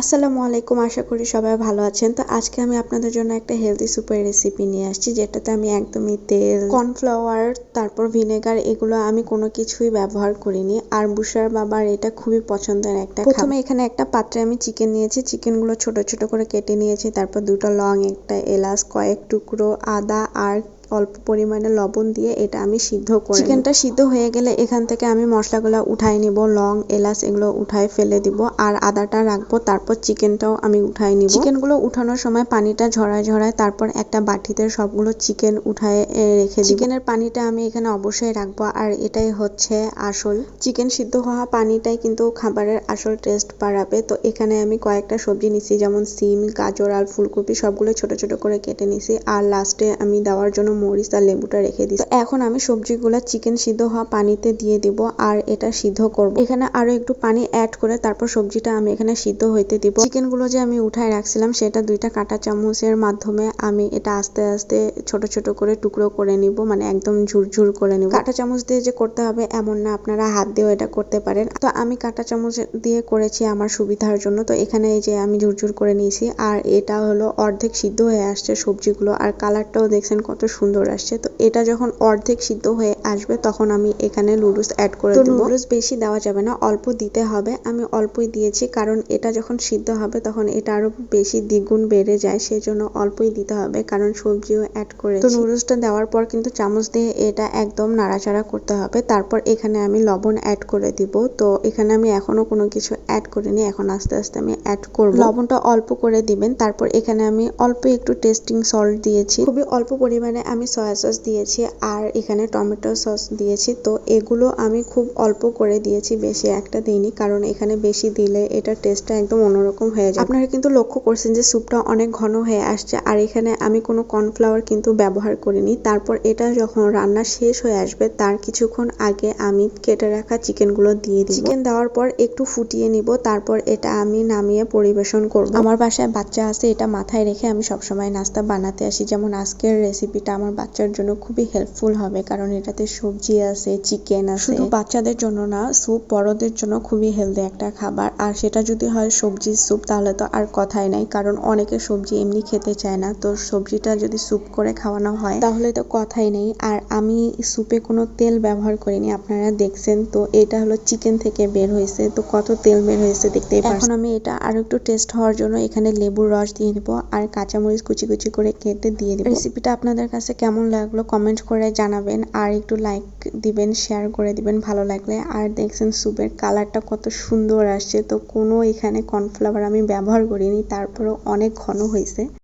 আসসালামু আলাইকুম, আশা করি সবাই ভালো আছেন। তো আজকে আমি আপনাদের জন্য একটা হেলদি সুপের রেসিপি নিয়ে আসছি, যেটাতে আমি একদমই তেল কর্নফ্লাওয়ার তারপর ভিনেগার এগুলো আমি কোনো কিছুই ব্যবহার করিনি। আর বুসার বাবার এটা খুবই পছন্দের একটা প্রথমে এখানে একটা পাত্রে আমি চিকেন নিয়েছি চিকেনগুলো ছোট ছোট করে কেটে নিয়েছি, তারপর দুটো লং একটা এলাচ, কয়েক টুকরো আদা আর অল্প পরিমাণে লবণ দিয়ে এটা আমি সিদ্ধ করি চিকেনটা সিদ্ধ হয়ে গেলে এখান থেকে আমি মশলাগুলো উঠাই নিব লং এলাচ এগুলো উঠাই ফেলে দিব আর আদাটা রাখব তারপর চিকেনটাও আমি উঠাই নিব। চিকেনগুলো উঠানোর সময় পানিটা ঝরায় ঝরায় তারপর একটা বাটিতে সবগুলো চিকেন উঠায় রেখে চিকেনের পানিটা আমি এখানে অবশ্যই রাখব আর এটাই হচ্ছে আসল। চিকেন সিদ্ধ হওয়া পানিটাই কিন্তু খাবারের আসল টেস্ট বাড়াবে। তো এখানে আমি কয়েকটা সবজি নিছি যেমন সিম গাজর আর ফুলকপি সবগুলো ছোট ছোট করে কেটে নিছি। আর লাস্টে আমি দেওয়ার জন্য মরিচ আর লেবুটা রেখে দিই এখন আমি সবজিগুলো চিকেন সিদ্ধ হওয়া পানিতে দিয়ে দিব আর এটা সিদ্ধ করব। এখানে আরও একটু পানি অ্যাড করে তারপর সবজিটা আমি এখানে সিদ্ধ হইতে দিব। চিকেনগুলো যে আমি উঠায় রাখছিলাম সেটা দুইটা কাঁটা চামচের মাধ্যমে আমি এটা আস্তে আস্তে ছোট ছোট করে টুকরো করে নিব মানে একদম ঝুরঝুর করে নিব। কাঁটা চামচ দিয়ে যে করতে হবে এমন না, আপনারা হাত দিয়েও এটা করতে পারেন। তো আমি কাঁটা চামচ দিয়ে করেছি আমার সুবিধার জন্য। তো এখানে এই যে আমি ঝুরঝুর করে নিয়েছি আর এটা হলো অর্ধেক সিদ্ধ হয়ে আসছে সবজিগুলো। আর কালারটাও দেখছেন কত সুন্দর আসছে। তো এটা যখন অর্ধেক সিদ্ধ হয়ে আসবে তখন আমি এখানে নুডলস অ্যাড করে দেবো। নুডলস বেশি দেওয়া যাবে না অল্প দিতে হবে। আমি অল্পই দিয়েছি কারণ এটা যখন সিদ্ধ হবে তখন এটা আরও বেশি দ্বিগুণ বেড়ে যায় সেই জন্য অল্পই দিতে হবে কারণ সবজিও অ্যাড করে তো নুডলসটা দেওয়ার পর কিন্তু চামচ দিয়ে এটা একদম নাড়াচাড়া করতে হবে। তারপর এখানে আমি লবণ অ্যাড করে দিব। তো এখানে আমি এখনও কোনো কিছু অ্যাড করিনি এখন আস্তে আস্তে আমি অ্যাড করব। লবণটা অল্প করে দিবেন তারপর এখানে আমি অল্প একটু টেস্টিং সল্ট দিয়েছি। খুবই অল্প পরিমাণে আমি সয়া সস দিয়েছি আর এখানে টমেটো সস দিয়েছি। তো এগুলো আমি খুব অল্প করে দিয়েছি বেশি একটা দিইনি কারণ এখানে বেশি দিলে এটা টেস্টটা একদম অন্যরকম হয়ে যায়। আপনারা কিন্তু লক্ষ্য করছেন যে স্যুপটা অনেক ঘন হয়ে আসছে আর এখানে আমি কোনো কর্নফ্লাওয়ার কিন্তু ব্যবহার করিনি। তারপর এটা যখন রান্না শেষ হয়ে আসবে তার কিছুক্ষণ আগে আমি কেটে রাখা চিকেনগুলো দিয়ে দিই চিকেন দেওয়ার পর একটু ফুটিয়ে নিব তারপর এটা আমি নামিয়ে পরিবেশন করব। আমার বাসায় বাচ্চা আছে এটা মাথায় রেখে আমি সবসময় নাস্তা বানাতে আসি। যেমন আজকের রেসিপিটা আমার বাচ্চার জন্য খুবই হেল্পফুল হবে কারণ এটাতে সবজি আছে চিকেন আছে। শুধু বাচ্চাদের জন্য না স্যুপ বড়দের জন্য খুবই হেলদি একটা খাবার। আর সেটা যদি হয় সবজির স্যুপ তাহলে তো আর কথাই নাই কারণ অনেকে সবজি এমনি খেতে চায় না। তো সবজিটা যদি স্যুপ করে খাওয়ানো হয় তাহলে তো কথাই নেই। আর আমি স্যুপে কোনো তেল ব্যবহার করিনি আপনারা দেখছেন তো এটা হলো চিকেন থেকে বের হয়েছে। তো কত তেল বের হয়েছে দেখতেই এখন আমি এটা আরও একটু টেস্ট হওয়ার জন্য এখানে লেবুর রস দিয়ে দিব আর কাঁচামরিচ কুচি কুচি করে কেটে দিয়ে দিব রেসিপিটা আপনাদের কাছে কেমন লাগল কমেন্ট করে জানাবেন। আর একটু লাইক দিবেন শেয়ার করে দিবেন ভালো লাগলে। আর দেখছেন স্যুপের কালারটা কত সুন্দর আসছে। তো কোনো এখানে কর্নফ্লাওয়ার আমি ব্যবহার করিনি, তারপরেও অনেক ঘন হয়েছে।